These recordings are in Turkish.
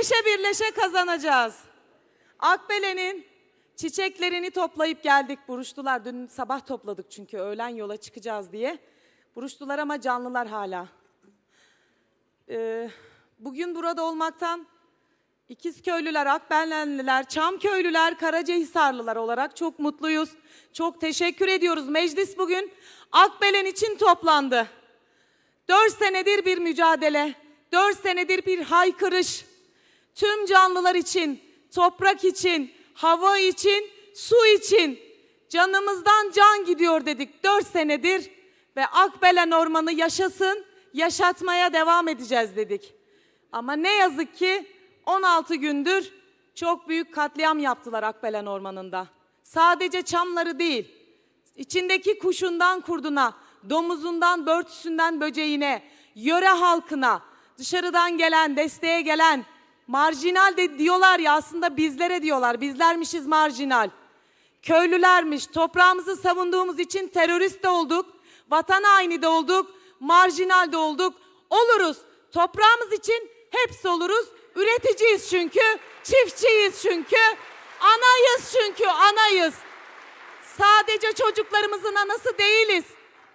Birleşe birleşe kazanacağız. Akbelen'in çiçeklerini toplayıp geldik. Buruştular. Dün sabah topladık çünkü öğlen yola çıkacağız diye. Buruştular ama canlılar hala. Ee, bugün burada olmaktan İkizköylüler, Akbelenliler, Çamköylüler, Karacahisarlılar olarak çok mutluyuz. Çok teşekkür ediyoruz. Meclis bugün Akbelen için toplandı. Dört senedir bir mücadele, dört senedir bir haykırış. Tüm canlılar için, toprak için, hava için, su için canımızdan can gidiyor dedik dört senedir ve Akbelen Ormanı yaşasın, yaşatmaya devam edeceğiz dedik. Ama ne yazık ki 16 gündür çok büyük katliam yaptılar Akbelen Ormanı'nda. Sadece çamları değil, içindeki kuşundan kurduna, domuzundan börtüsünden böceğine, yöre halkına, dışarıdan gelen, desteğe gelen, marjinal de diyorlar ya aslında bizlere diyorlar, bizlermişiz marjinal. Köylülermiş, toprağımızı savunduğumuz için terörist de olduk, vatan haini de olduk, marjinal de olduk. Oluruz, toprağımız için hepsi oluruz. Üreticiyiz çünkü, çiftçiyiz çünkü, anayız çünkü, anayız. Sadece çocuklarımızın anası değiliz.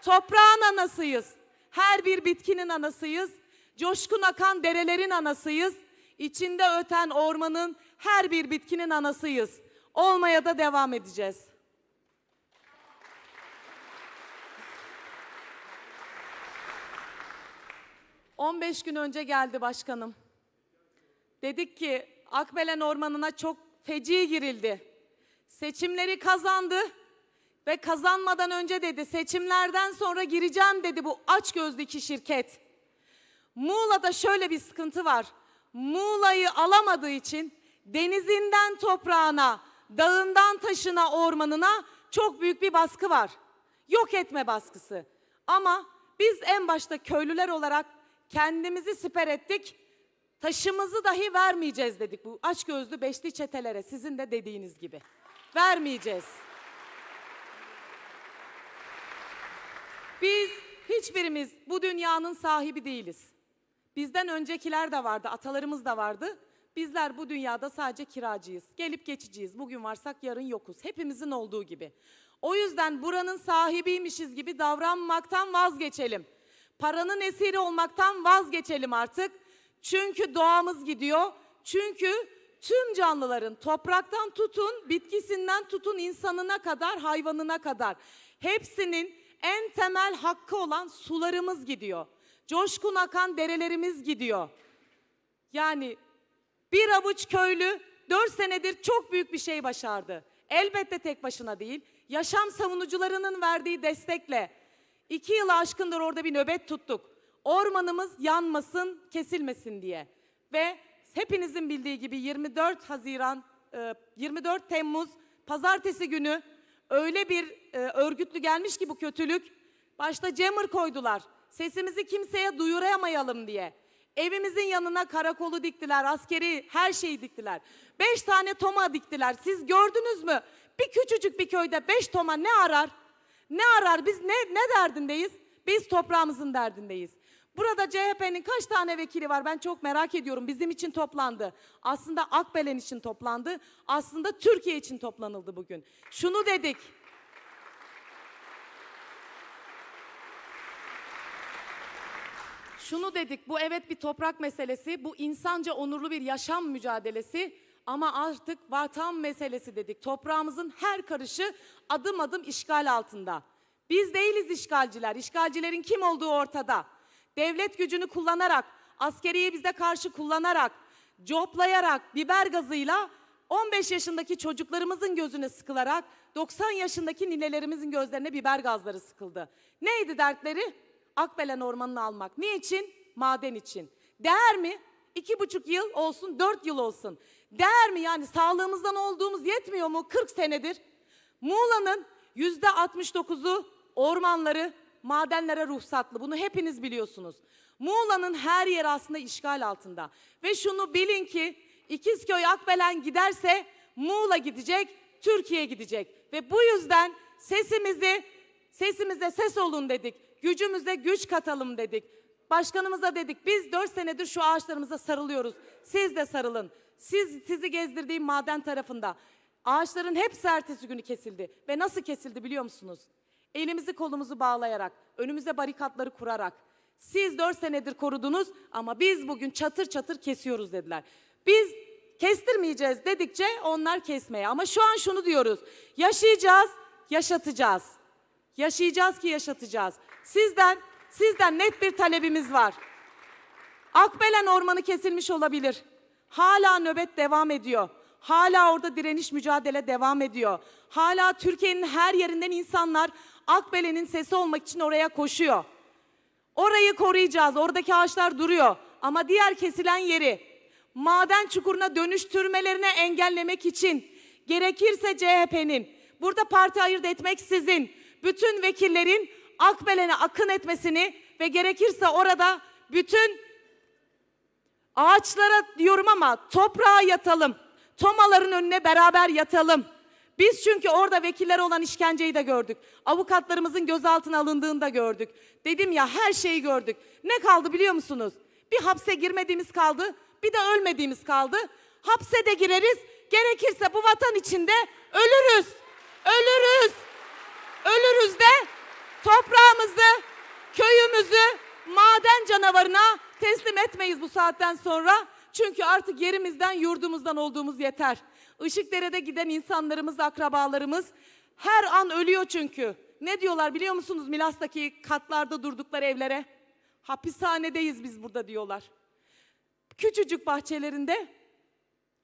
Toprağın anasıyız. Her bir bitkinin anasıyız. Coşkun akan derelerin anasıyız. İçinde öten ormanın her bir bitkinin anasıyız. Olmaya da devam edeceğiz. ...15 gün önce geldi başkanım. Dedik ki Akbelen Ormanı'na çok feci girildi. Seçimleri kazandı ve kazanmadan önce dedi seçimlerden sonra gireceğim dedi bu açgözlü iki şirket. Muğla'da şöyle bir sıkıntı var. Muğla'yı alamadığı için denizinden toprağına, dağından taşına, ormanına çok büyük bir baskı var. Yok etme baskısı. Ama biz en başta köylüler olarak kendimizi siper ettik. Taşımızı dahi vermeyeceğiz dedik bu açgözlü beşli çetelere sizin de dediğiniz gibi. Vermeyeceğiz. Biz hiçbirimiz bu dünyanın sahibi değiliz. Bizden öncekiler de vardı, atalarımız da vardı. Bizler bu dünyada sadece kiracıyız. Gelip geçiciyiz. Bugün varsak yarın yokuz. Hepimizin olduğu gibi. O yüzden buranın sahibiymişiz gibi davranmaktan vazgeçelim. Paranın esiri olmaktan vazgeçelim artık. Çünkü doğamız gidiyor. Çünkü tüm canlıların topraktan tutun, bitkisinden tutun insanına kadar, hayvanına kadar hepsinin en temel hakkı olan sularımız gidiyor. Coşkun akan derelerimiz gidiyor. Yani bir avuç köylü dört senedir çok büyük bir şey başardı. Elbette tek başına değil, yaşam savunucularının verdiği destekle iki yılı aşkındır orada bir nöbet tuttuk. Ormanımız yanmasın, kesilmesin diye. Ve hepinizin bildiği gibi 24 Haziran, e, 24 Temmuz pazartesi günü öyle bir e, örgütlü gelmiş ki bu kötülük. Başta jammer koydular. Sesimizi kimseye duyuramayalım diye. Evimizin yanına karakolu diktiler, askeri her şeyi diktiler. Beş tane toma diktiler. Siz gördünüz mü? Bir küçücük bir köyde beş toma ne arar? Ne arar? Biz ne, ne derdindeyiz? Biz toprağımızın derdindeyiz. Burada CHP'nin kaç tane vekili var ben çok merak ediyorum. Bizim için toplandı. Aslında Akbelen için toplandı. Aslında Türkiye için toplanıldı bugün. Şunu dedik. Şunu dedik, bu evet bir toprak meselesi, bu insanca onurlu bir yaşam mücadelesi ama artık vatan meselesi dedik. Toprağımızın her karışı adım adım işgal altında. Biz değiliz işgalciler, işgalcilerin kim olduğu ortada. Devlet gücünü kullanarak, askeriyi bize karşı kullanarak, coplayarak, biber gazıyla 15 yaşındaki çocuklarımızın gözüne sıkılarak 90 yaşındaki ninelerimizin gözlerine biber gazları sıkıldı. Neydi dertleri? Akbelen Ormanı'nı almak. Niçin? Maden için. Değer mi? İki buçuk yıl olsun, dört yıl olsun. Değer mi yani sağlığımızdan olduğumuz yetmiyor mu 40 senedir? Muğla'nın yüzde 69'u ormanları, madenlere ruhsatlı. Bunu hepiniz biliyorsunuz. Muğla'nın her yeri aslında işgal altında. Ve şunu bilin ki İkizköy Akbelen giderse Muğla gidecek, Türkiye gidecek. Ve bu yüzden sesimizi, sesimize ses olun dedik. Gücümüze güç katalım dedik. Başkanımıza dedik biz 4 senedir şu ağaçlarımıza sarılıyoruz. Siz de sarılın. Siz sizi gezdirdiğim maden tarafında ağaçların hepsi ertesi günü kesildi. Ve nasıl kesildi biliyor musunuz? Elimizi kolumuzu bağlayarak, önümüze barikatları kurarak. Siz 4 senedir korudunuz ama biz bugün çatır çatır kesiyoruz dediler. Biz kestirmeyeceğiz dedikçe onlar kesmeye. Ama şu an şunu diyoruz. Yaşayacağız, yaşatacağız. Yaşayacağız ki yaşatacağız. Sizden, sizden net bir talebimiz var. Akbelen ormanı kesilmiş olabilir. Hala nöbet devam ediyor. Hala orada direniş mücadele devam ediyor. Hala Türkiye'nin her yerinden insanlar Akbelen'in sesi olmak için oraya koşuyor. Orayı koruyacağız. Oradaki ağaçlar duruyor. Ama diğer kesilen yeri maden çukuruna dönüştürmelerini engellemek için gerekirse CHP'nin burada parti ayırt etmeksizin bütün vekillerin Akbelen'e akın etmesini ve gerekirse orada bütün ağaçlara diyorum ama toprağa yatalım. Tomaların önüne beraber yatalım. Biz çünkü orada vekiller olan işkenceyi de gördük. Avukatlarımızın gözaltına alındığını da gördük. Dedim ya her şeyi gördük. Ne kaldı biliyor musunuz? Bir hapse girmediğimiz kaldı, bir de ölmediğimiz kaldı. Hapse de gireriz, gerekirse bu vatan içinde ölürüz. Ölürüz. Ölürüz de toprağımızı, köyümüzü maden canavarına teslim etmeyiz bu saatten sonra. Çünkü artık yerimizden, yurdumuzdan olduğumuz yeter. Işıkdere'de giden insanlarımız, akrabalarımız her an ölüyor çünkü. Ne diyorlar biliyor musunuz Milas'taki katlarda durdukları evlere? Hapishanedeyiz biz burada diyorlar. Küçücük bahçelerinde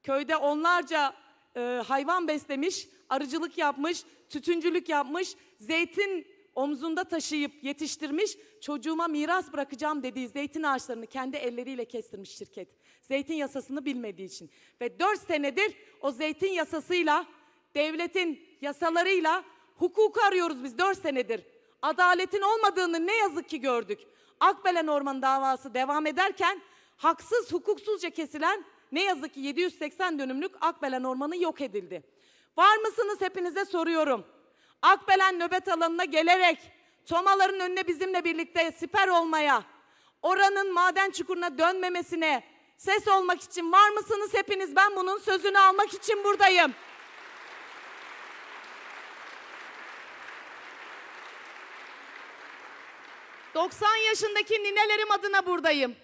Köyde onlarca e, hayvan beslemiş, arıcılık yapmış, tütüncülük yapmış, zeytin omzunda taşıyıp yetiştirmiş, çocuğuma miras bırakacağım dediği zeytin ağaçlarını kendi elleriyle kestirmiş şirket. Zeytin yasasını bilmediği için. Ve dört senedir o zeytin yasasıyla, devletin yasalarıyla hukuku arıyoruz biz dört senedir. Adaletin olmadığını ne yazık ki gördük. Akbelen Orman davası devam ederken haksız hukuksuzca kesilen ne yazık ki 780 dönümlük Akbelen Ormanı yok edildi. Var mısınız hepinize soruyorum. Akbelen nöbet alanına gelerek tomaların önüne bizimle birlikte siper olmaya, oranın maden çukuruna dönmemesine ses olmak için var mısınız hepiniz? Ben bunun sözünü almak için buradayım. ...90 yaşındaki ninelerim adına buradayım.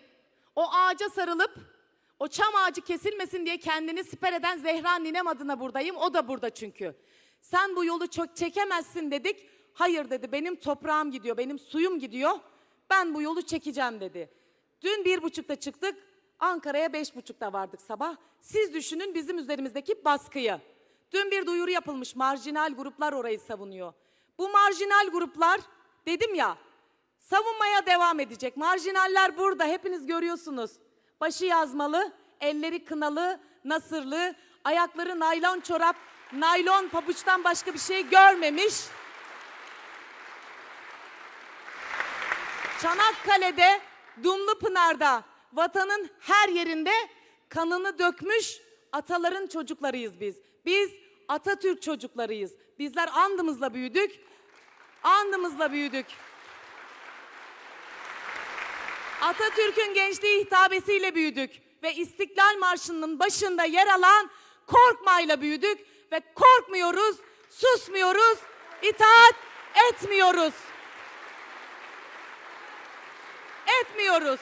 O ağaca sarılıp o çam ağacı kesilmesin diye kendini siper eden Zehra ninem adına buradayım. O da burada çünkü. Sen bu yolu çok çekemezsin dedik. Hayır dedi benim toprağım gidiyor, benim suyum gidiyor. Ben bu yolu çekeceğim dedi. Dün bir buçukta çıktık. Ankara'ya beş buçukta vardık sabah. Siz düşünün bizim üzerimizdeki baskıyı. Dün bir duyuru yapılmış. Marjinal gruplar orayı savunuyor. Bu marjinal gruplar dedim ya savunmaya devam edecek. Marjinaller burada hepiniz görüyorsunuz. Başı yazmalı, elleri kınalı, nasırlı, ayakları naylon çorap, naylon pabuçtan başka bir şey görmemiş. Çanakkale'de, Dumlupınar'da, vatanın her yerinde kanını dökmüş ataların çocuklarıyız biz. Biz Atatürk çocuklarıyız. Bizler andımızla büyüdük. Andımızla büyüdük. Atatürk'ün gençliği hitabesiyle büyüdük ve İstiklal Marşı'nın başında yer alan korkmayla büyüdük ve korkmuyoruz, susmuyoruz, itaat etmiyoruz. Etmiyoruz.